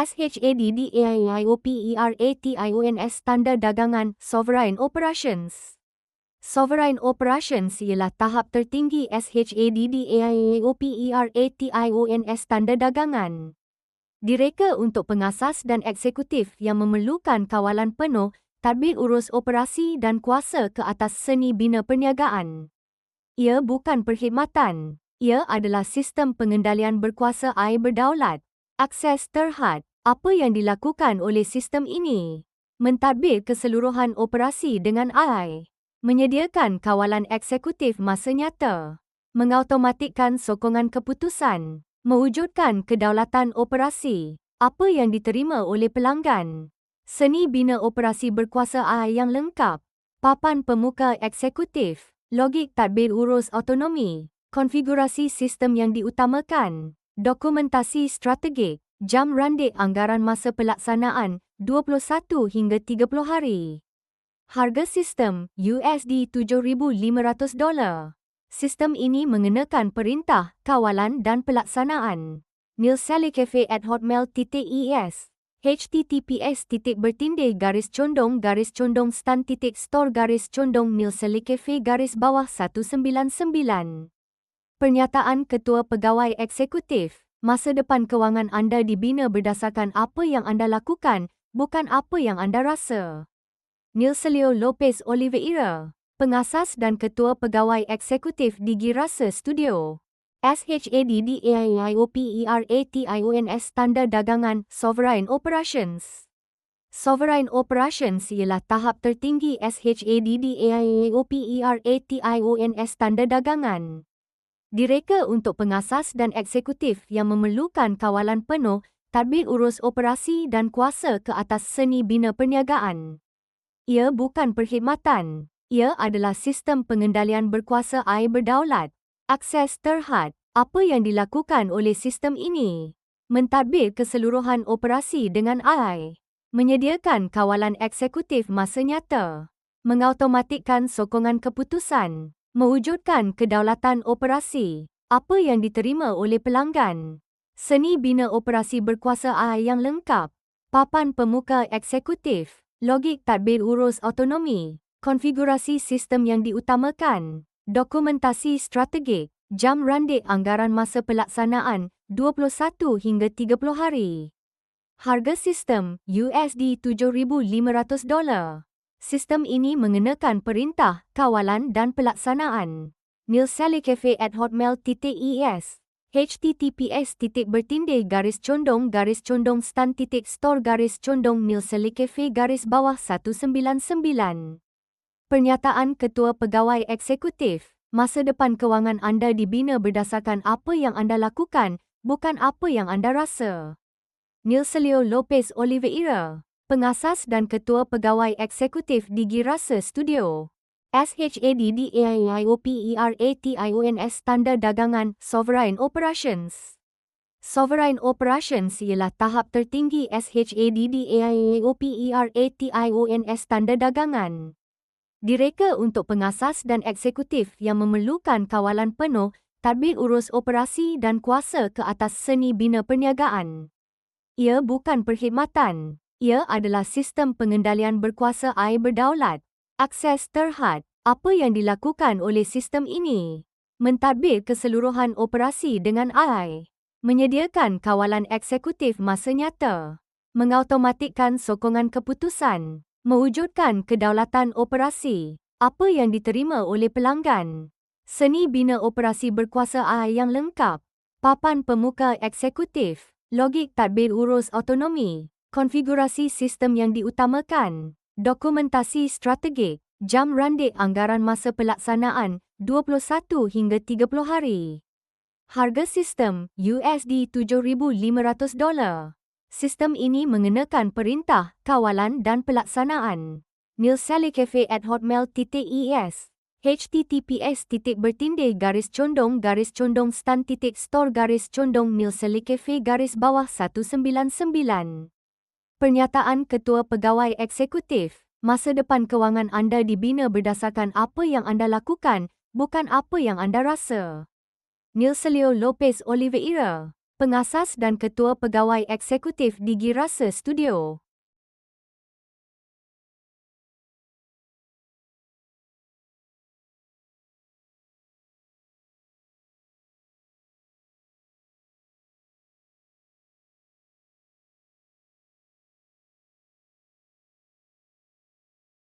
SHADDAIOPERATIONS Standar Dagangan Sovereign Operations Sovereign Operations ialah tahap tertinggi SHADDAIOPERATIONS Standar Dagangan. Direka untuk pengasas dan eksekutif yang memerlukan kawalan penuh, tadbir urus operasi dan kuasa ke atas seni bina perniagaan. Ia bukan perkhidmatan. Ia adalah sistem pengendalian berkuasa air berdaulat akses terhad. Apa yang dilakukan oleh sistem ini? Mentadbir keseluruhan operasi dengan AI. Menyediakan kawalan eksekutif masa nyata. Mengautomatikkan sokongan keputusan. Mewujudkan kedaulatan operasi. Apa yang diterima oleh pelanggan? Seni bina operasi berkuasa AI yang lengkap. Papan pemuka eksekutif. Logik tadbir urus autonomi. Konfigurasi sistem yang diutamakan dokumentasi strategik, jam randik anggaran masa pelaksanaan 21 hingga 30 hari. Harga sistem USD 7,500 dolar. Sistem ini mengenakan perintah, kawalan dan pelaksanaan. Neil Salikefe at hotmail.es https titik bertindih garis condong garis condong stan titik store garis condong Neil Salikefe garis bawah 199 Pernyataan Ketua Pegawai Eksekutif, masa depan kewangan anda dibina berdasarkan apa yang anda lakukan, bukan apa yang anda rasa. Nilselio Lopez Oliveira, Pengasas dan Ketua Pegawai Eksekutif di Girasa Studio. SHADDAIOPERATIONS Standar Dagangan Sovereign Operations Sovereign Operations ialah tahap tertinggi SHADDAIOPERATIONS Standar Dagangan direka untuk pengasas dan eksekutif yang memerlukan kawalan penuh, tadbir urus operasi dan kuasa ke atas seni bina perniagaan. Ia bukan perkhidmatan. Ia adalah sistem pengendalian berkuasa air berdaulat. Akses terhad. Apa yang dilakukan oleh sistem ini? Mentadbir keseluruhan operasi dengan AI. Menyediakan kawalan eksekutif masa nyata. Mengautomatikkan sokongan keputusan mewujudkan kedaulatan operasi. Apa yang diterima oleh pelanggan? Seni bina operasi berkuasa AI yang lengkap. Papan pemuka eksekutif. Logik tadbir urus autonomi. Konfigurasi sistem yang diutamakan. Dokumentasi strategik. Jam randik anggaran masa pelaksanaan 21 hingga 30 hari. Harga sistem USD 7,500 dolar. Sistem ini mengenakan perintah, kawalan dan pelaksanaan. Neil Salikefe at hotmail.es https titik bertindih garis condong garis condong stan titik store garis condong Neil Salikefe garis bawah 199 Pernyataan Ketua Pegawai Eksekutif Masa depan kewangan anda dibina berdasarkan apa yang anda lakukan, bukan apa yang anda rasa. Neil Celio Lopez Oliveira pengasas dan ketua pegawai eksekutif di Girasa Studio. SHADDAIOPERATIONS Standar Dagangan Sovereign Operations Sovereign Operations ialah tahap tertinggi SHADDAIOPERATIONS Standar Dagangan. Direka untuk pengasas dan eksekutif yang memerlukan kawalan penuh, tadbir urus operasi dan kuasa ke atas seni bina perniagaan. Ia bukan perkhidmatan. Ia adalah sistem pengendalian berkuasa air berdaulat. Akses terhad. Apa yang dilakukan oleh sistem ini? Mentadbir keseluruhan operasi dengan AI. Menyediakan kawalan eksekutif masa nyata. Mengautomatikkan sokongan keputusan. Mewujudkan kedaulatan operasi. Apa yang diterima oleh pelanggan? Seni bina operasi berkuasa AI yang lengkap. Papan pemuka eksekutif. Logik tadbir urus autonomi konfigurasi sistem yang diutamakan, dokumentasi strategik, jam randik anggaran masa pelaksanaan 21 hingga 30 hari. Harga sistem USD 7,500 dolar. Sistem ini mengenakan perintah, kawalan dan pelaksanaan. Neil Salikefe at hotmail.es https titik bertindih garis condong garis condong stan titik store garis condong Neil Salikefe garis bawah 199 Pernyataan Ketua Pegawai Eksekutif, masa depan kewangan anda dibina berdasarkan apa yang anda lakukan, bukan apa yang anda rasa. Nilselio Lopez Oliveira, pengasas dan ketua pegawai eksekutif di Girasa Studio.